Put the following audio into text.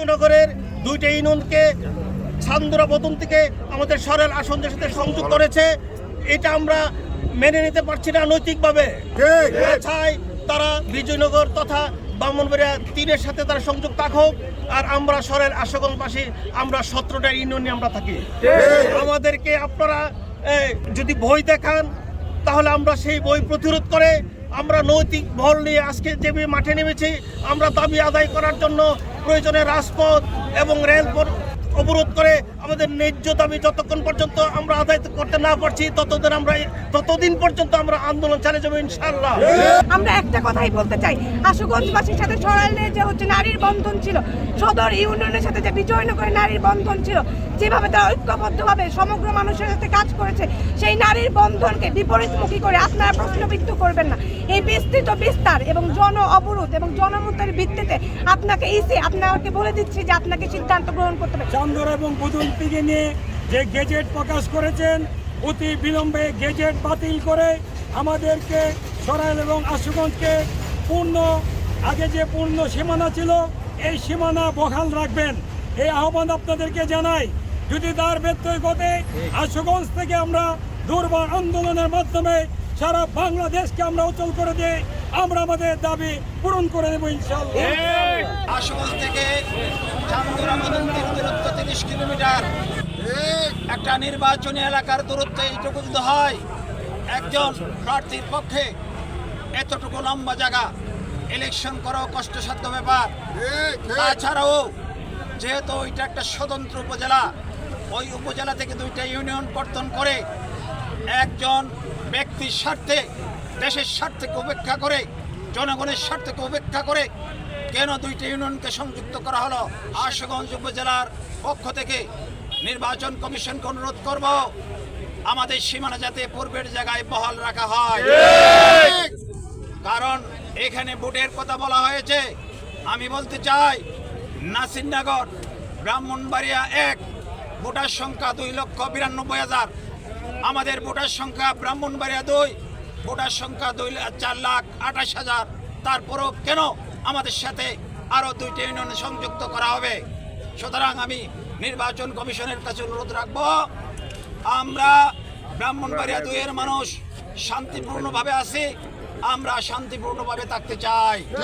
বিজয়নগরের দুইটা ইউনিয়নকে ছান্দুরা বদন থেকে আমাদের সরেল আসনদের সাথে সংযোগ করেছে। এটা আমরা মেনে নিতে পারছি না নৈতিকভাবে। চাই তারা বিজয়নগর তথা ব্রাহ্মণবাড়িয়া তিনের সাথে তারা সংযোগ থাকুক। আর আমরা সরেল আশগঞ্জবাসী আমরা সতেরোটা ইউনিয়নে আমরা থাকি। আমাদেরকে আপনারা যদি বই দেখান তাহলে আমরা সেই বই প্রতিরোধ করে আমরা নৈতিক বল নিয়ে আজকে যে মাঠে নেমেছি আমরা দাবি আদায় করার জন্য প্রয়োজনে রাজপথ এবং রেলপথ অবরোধ করে আমাদের ন্যায্য দাবি যতক্ষণ পর্যন্ত আমরা আদায় করতে না পারছি, ততদিন আমরা ততদিন পর্যন্ত আমরা আন্দোলন চালিয়ে যাব ইনশাল্লাহ আমরা একটা কথাই বলতে চাই। আশুগঞ্জবাসীর সাথে সরাইলের যে হচ্ছে নারীর বন্ধন ছিল, সদর ইউনিয়নের সাথে যে বিজয়নগরের নারীর বন্ধন ছিল, যেভাবে তারা ঐক্যবদ্ধভাবে সমগ্র মানুষের সাথে কাজ করেছে, সেই নারীর বন্ধনকে বিপরীতমুখী করে আপনারা প্রশ্নবিদ্ধ করবেন না। এই বিস্তৃত বিস্তার এবং জন অবরোধ এবং জনমতের ভিত্তিতে আপনাকে ইসি, আপনাকে বলে দিচ্ছি যে আপনাকে সিদ্ধান্ত গ্রহণ করতে হবে। চান্দর এবং বুদুলপিকে নিয়ে যে গেজেট প্রকাশ করেছেন, অতি বিলম্বে গেজেট বাতিল করে আমাদেরকে সরাইল এবং আশুগঞ্জকে পূর্ণ, আগে যে পূর্ণ সীমানা ছিল, এই সীমানা বহাল রাখবেন। এই আহ্বান আপনাদেরকে জানাই, যদি তার ব্যত্যয় ঘটে আশুগঞ্জ থেকে আমরা দুর্বার আন্দোলনের মাধ্যমে সারা বাংলাদেশকে আমরা অচল করে দিয়ে আমরা আমাদের দাবি পূরণ করে দেবো ইনশাল্লাহ আশুগঞ্জ থেকে চান্দুরা মদন্তির দূরত্ব তিরিশ কিলোমিটার। একটা নির্বাচনী এলাকার দূরত্ব এইটুকু যদি হয়, একজন প্রার্থীর পক্ষে এতটুকু লম্বা জায়গা। ইলেকশন করাও কষ্টসাধ্য ব্যাপার। তাছাড়াও যেহেতু ওইটা একটা স্বতন্ত্র উপজেলা, ওই উপজেলা থেকে দুইটা ইউনিয়ন কর্তন করে একজন ব্যক্তির স্বার্থে, দেশের স্বার্থকে উপেক্ষা করে, জনগণের স্বার্থকে উপেক্ষা করে কেন দুইটা ইউনিয়নকে সংযুক্ত করা হলো? আশুগঞ্জ উপজেলার পক্ষ থেকে নির্বাচন কমিশনকে অনুরোধ করব, আমাদের সীমানা যাতে পূর্বের জায়গায় বহাল রাখা হয়। কারণ এখানে ভোটের কথা বলা হয়েছে। আমি বলতে চাই, নাসিরনগর, ব্রাহ্মণবাড়িয়া এক, ভোটার সংখ্যা দুই লক্ষ বিরানব্বই হাজার। আমাদের ভোটার সংখ্যা ব্রাহ্মণবাড়িয়া দুই, ভোটার সংখ্যা দুই চার লাখ আঠাশ হাজার। তারপরও কেন আমাদের সাথে আরও দুইটি ইউনিয়ন সংযুক্ত করা হবে। সুতরাং আমি নির্বাচন কমিশনের কাছে অনুরোধ রাখব, আমরা ব্রাহ্মণবাড়িয়া দুইয়ের মানুষ শান্তিপূর্ণভাবে আছি, আমরা শান্তিপূর্ণভাবে থাকতে চাই।